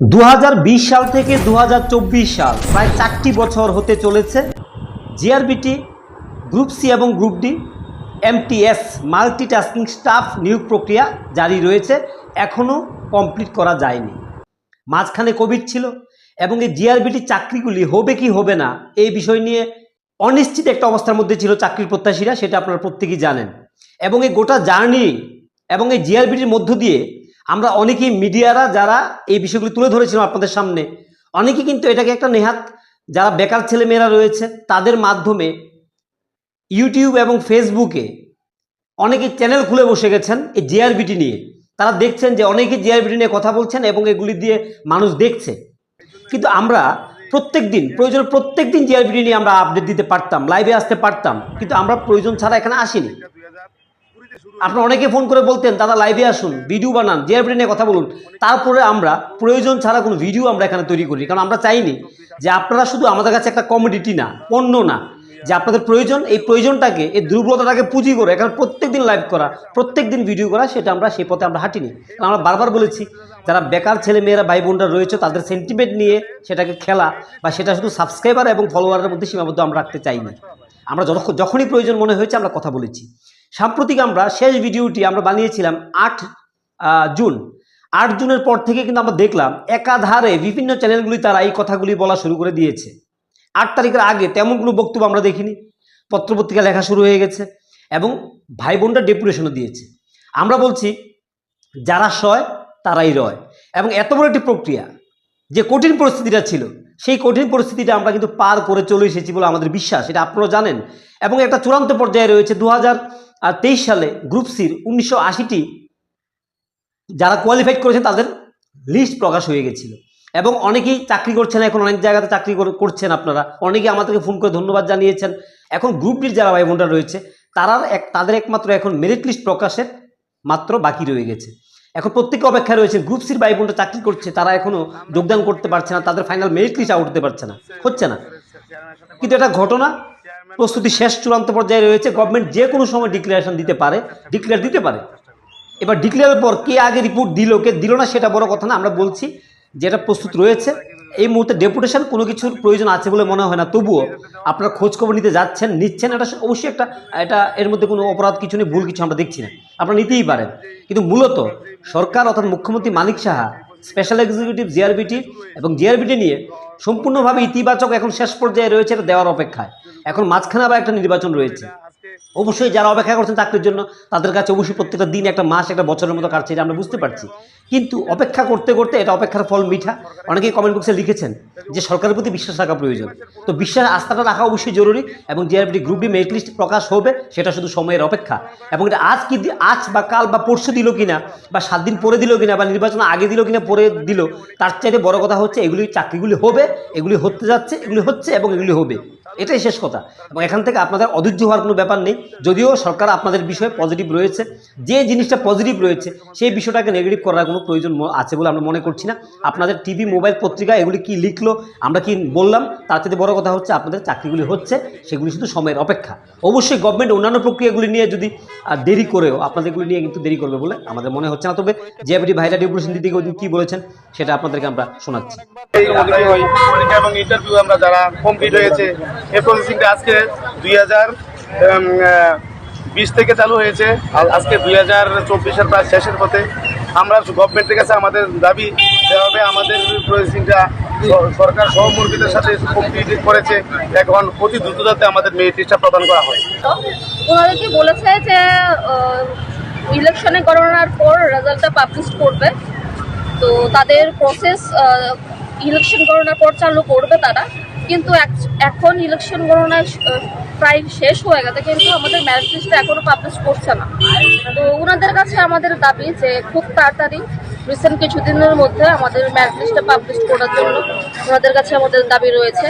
দু হাজার বিশ সাল থেকে দু হাজার চব্বিশ সাল প্রায় চারটি বছর হতে চলেছে। জিআরবিটি গ্রুপ সি এবং group D MTS multitasking staff নিয়োগ প্রক্রিয়া জারি রয়েছে এখনও কমপ্লিট করা যায়নি। মাঝখানে কোভিড ছিল এবং এই জিআরবিটি চাকরিগুলি হবে কি হবে না, এই বিষয় নিয়ে অনিশ্চিত একটা অবস্থার মধ্যে ছিল চাকরির প্রত্যাশীরা, সেটা আপনারা প্রত্যেকেই জানেন। এবং এই গোটা জার্নি এবং এই জিআরবিটির মধ্য দিয়ে আমরা অনেকেই মিডিয়ারা যারা এই বিষয়গুলি তুলে ধরেছিলাম আপনাদের সামনে, অনেকেই কিন্তু এটাকে একটা নেহাত যারা বেকার ছেলেমেয়েরা রয়েছে, তাদের মাধ্যমে ইউটিউব এবং ফেসবুকে অনেকে চ্যানেল খুলে বসে গেছেন এই জিআরবিটি নিয়ে। তারা দেখছেন যে অনেকে জিআরবিটি নিয়ে কথা বলছেন এবং এগুলি দিয়ে মানুষ দেখছে। কিন্তু আমরা প্রত্যেক দিন, প্রয়োজন প্রত্যেক দিন জিআরবিটি নিয়ে আমরা আপডেট দিতে পারতাম লাইভে আসতে পারতাম, কিন্তু আমরা প্রয়োজন ছাড়া এখানে আসিনি। আপনারা অনেকে ফোন করে বলতেন, দাদা লাইভে আসুন ভিডিও বানান জিআরবিটি নিয়ে কথা বলুন। তারপরে আমরা প্রয়োজন ছাড়া কোনো ভিডিও আমরা এখানে তৈরি করি কারণ আমরা চাইনি যে আপনারা শুধু আমাদের কাছে একটা কমোডিটি না, পণ্য না, যে আপনাদের প্রয়োজন, এই প্রয়োজনটাকে, এই দুর্বলতাটাকে পুঁজি করে এখানে প্রত্যেক দিন লাইভ করা প্রত্যেক দিন ভিডিও করা, সেটা আমরা সেই পথে আমরা হাঁটিনি। কারণ আমরা বারবার বলেছি, যারা বেকার ছেলে মেয়েরা ভাই বোনরা রয়েছে, তাদের সেন্টিমেন্ট নিয়ে সেটাকে খেলা বা সেটা শুধু সাবস্ক্রাইবার এবং ফলোয়ারের মধ্যে সীমাবদ্ধ আমরা রাখতে চাইনি। আমরা যখন যখনই প্রয়োজন মনে হয়েছে, আমরা কথা বলেছি। সাম্প্রতিক আমরা শেষ ভিডিওটি আমরা বানিয়েছিলাম আট জুন। আট জুনের পর থেকে কিন্তু আমরা দেখলাম একাধারে বিভিন্ন চ্যানেলগুলি তারা এই কথাগুলি বলা শুরু করে দিয়েছে। আট তারিখের আগে তেমন কোনো বক্তব্য আমরা দেখিনি। পত্রপত্রিকা লেখা শুরু হয়ে গেছে এবং ভাই বোনরা ডেপুটেশনও দিয়েছে। আমরা বলছি, যারা সয়, তারাই রয়। এবং এত বড় একটি প্রক্রিয়া যে কঠিন পরিস্থিতিটা ছিল, সেই কঠিন পরিস্থিতিটা আমরা কিন্তু পার করে চলে এসেছি বলে আমাদের বিশ্বাস, এটা আপনারা জানেন। এবং একটা চূড়ান্ত পর্যায়ে রয়েছে দু হাজার তেইশ সালে গ্রুপ সির উনিশশো আশিটি যারা কোয়ালিফাইড করেছেন তাদের লিস্ট প্রকাশ হয়ে গেছিল। এবং অনেকেই চাকরি করছেন এখন অনেক জায়গাতে চাকরি করছেন আপনারা। অনেকেই আমাদেরকে ফোন করে ধন্যবাদ জানিয়েছেন। এখন গ্রুপ ডির যারা ভাই বোনরা রয়েছে তারা এক, তাদের একমাত্র এখন মেরিট লিস্ট প্রকাশের মাত্র বাকি রয়ে গেছে। এখন প্রত্যেকে অপেক্ষা রয়েছে গ্রুপ সির ভাই বোনরা চাকরি করছে, তারা এখনও যোগদান করতে পারছে না, তাদের ফাইনাল মেরিট লিস্ট আউট হতে পারছে না। হচ্ছে না। কিন্তু এটা ঘটনা প্রস্তুতি শেষ চূড়ান্ত পর্যায়ে রয়েছে। গভর্নমেন্ট যে কোনো সময় ডিক্লারেশন দিতে পারে ডিক্লেয়ার দিতে পারে। এবার ডিক্লেয়ারের পর কে আগে রিপোর্ট দিল, কে দিল না, সেটা বড় কথা না, আমরা বলছি যেটা প্রস্তুত রয়েছে। এই মুহূর্তে ডেপুটেশন কোনো কিছুর প্রয়োজন আছে বলে মনে হয় না। তবুও আপনারা খোঁজখবর নিতে যাচ্ছেন, নিচ্ছেন, এটা অবশ্যই একটা, এটা এর মধ্যে কোনো অপরাধ কিছু নেই, ভুল কিছু আমরা দেখছি না। আপনারা নিতেই পারেন। কিন্তু মূলত সরকার অর্থাৎ মুখ্যমন্ত্রী Manik Saha special executive GRBT এবং জিআরবিটি নিয়ে সম্পূর্ণভাবে ইতিবাচক এখন শেষ পর্যায়ে রয়েছে এটা দেওয়ার অপেক্ষায়। এখন মাঝখানে আবার একটা নির্বাচন রয়েছে। অবশ্যই যারা অপেক্ষা করছেন চাকরির জন্য, তাদের কাছে অবশ্যই প্রত্যেকটা দিন একটা মাস, একটা বছরের মতো কাটছে, এটা আমরা বুঝতে পারছি। কিন্তু অপেক্ষা করতে করতে এটা অপেক্ষার ফল মিঠা। অনেকেই কমেন্ট বক্সে লিখেছেন যে সরকারের প্রতি বিশ্বাস রাখা প্রয়োজন। তো বিশ্বাস, আস্থাটা রাখা অবশ্যই জরুরি এবং GRP group D merit list প্রকাশ হবে, সেটা শুধু সময়ের অপেক্ষা। এবং এটা আজ কি আজ বা কাল বা পরশু দিল কিনা, বা সাত দিন পরে দিল কিনা, বা নির্বাচন আগে দিল কিনা, পরে দিল, তার চাইতে বড় কথা হচ্ছে এগুলি চাকরিগুলি হবে, এগুলি হতে যাচ্ছে, এগুলি হচ্ছে এবং এগুলি হবে। এটাই শেষ কথা। এবং এখান থেকে আপনাদের অধৈর্য হওয়ার কোনো ব্যাপার নেই। যদিও সরকার আপনাদের বিষয়ে পজিটিভ রয়েছে। যে জিনিসটা পজিটিভ রয়েছে, সেই বিষয়টাকে নেগেটিভ করার কোনো প্রয়োজন আছে বলে আমরা মনে করছি না। আপনাদের টিভি মোবাইল পত্রিকা, এগুলি কি লিখলো, আমরা কি বললাম, তার থেকে বড় কথা হচ্ছে আপনাদের চাকরিগুলি হচ্ছে, সেগুলি শুধু সময়ের অপেক্ষা। অবশ্যই গভর্নমেন্ট অন্যান্য প্রক্রিয়াগুলি নিয়ে যদি দেরি করেও, আপনাদেরগুলি নিয়ে কিন্তু দেরি করবে বলে আমাদের মনে হচ্ছে না। তবে জেআইবিটি ভাইরা ডিপুটেশন দিতে গিয়ে কী বলেছেন, সেটা আপনাদেরকে আমরা শোনাচ্ছি। এবং ইন্টারভিউ আমরা যারা কমপ্লিট হয়েছে এই প্রসেসিংটা আজকে দুই হাজার বিশ থেকে চালু হয়েছে। আজকে দুই হাজার চব্বিশের প্রায় শেষের পথে। আমরা গভর্নমেন্টের কাছে আমাদের দাবি, যেভাবে আমাদের প্রসেসিংটা সরকার সহমর্মীদের সাথে কমপ্লিট করেছে, এখন অতি দ্রুত যাতে আমাদের মেরিট লিস্টটা প্রদান করা হয়। ওনাদেরকে বলেছে যে ইলেকশনে গণনার পর রেজাল্টটা পাবলিশ করবে? তো তাদের প্রসেস ইলেকশন গণনার পর চালু করবে তারা? কিন্তু এখন ইলেকশন গণনা প্রায় শেষ হয়ে গেছে, কিন্তু আমাদের ম্যারেজ লিস্টটা এখনও পাবলিশ করছে না। তো ওনাদের কাছে আমাদের দাবি যে খুব তাড়াতাড়ি রিসেন্ট কিছুদিনের মধ্যে আমাদের ম্যারেজ লিস্টটা পাবলিশ করার জন্য ওনাদের কাছে আমাদের দাবি রয়েছে।